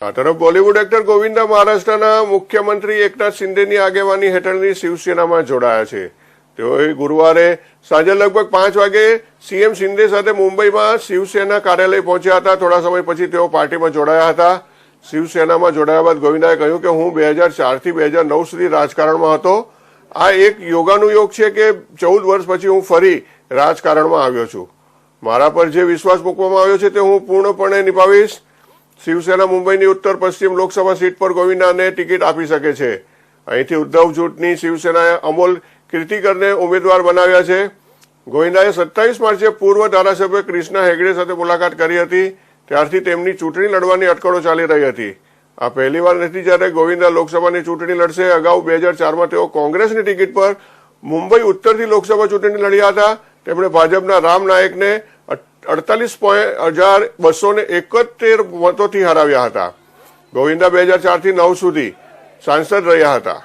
આ તરફ બોલિવૂડ એક્ટર ગોવિંદા મહારાષ્ટ્રના મુખ્યમંત્રી એકનાથ શિંદેની આગેવાની હેઠળની શિવસેનામાં જોડાયા છે. તેઓએ ગુરુવારે સાંજે લગભગ પાંચ વાગે સીએમ શિંદે સાથે મુંબઈમાં શિવસેના કાર્યાલય પહોંચ્યા હતા. થોડા સમય પછી તેઓ પાર્ટીમાં જોડાયા હતા. શિવસેનામાં જોડાયા બાદ ગોવિંદાએ કહ્યું કે હું બે હજાર ચારથી બે હજાર નવ સુધી રાજકારણમાં હતો. આ એક યોગાનુયોગ છે કે ચૌદ વર્ષ પછી હું ફરી રાજકારણમાં આવ્યો છું. મારા પર જે વિશ્વાસ મૂકવામાં આવ્યો છે તે હું પૂર્ણપણે નિભાવીશ. શિવસેના મુંબઈની ઉત્તર પશ્ચિમ લોકસભા સીટ પર ગોવિંદાને ટિકિટ આપી શકે છે. અહીંથી ઉદ્ધવ જૂથની શિવસેનાએ અમોલ કીર્તિકરને ઉમેદવાર બનાવ્યા છે. ગોવિંદાએ સત્તાવીસ માર્ચે પૂર્વ ધારાસભ્ય ક્રિષ્ના હેગડે સાથે મુલાકાત કરી હતી. ત્યારથી તેમની ચૂંટણી લડવાની અટકળો ચાલી રહી હતી. આ પહેલીવાર નથી જ્યારે ગોવિંદા લોકસભાની ચૂંટણી લડશે. અગાઉ બે હજાર ચારમાં તેઓ કોંગ્રેસની ટિકિટ પર મુંબઈ ઉત્તરથી લોકસભા ચૂંટણી લડ્યા હતા. તેમણે ભાજપના રામ નાયકને અડતાલીસ પોઈન્ટ હજાર બસો ને એકોતેર મતોથી હરાવ્યા હતા. ગોવિંદા બે હજાર ચારથી નવ સુધી સાંસદ રહ્યા હતા.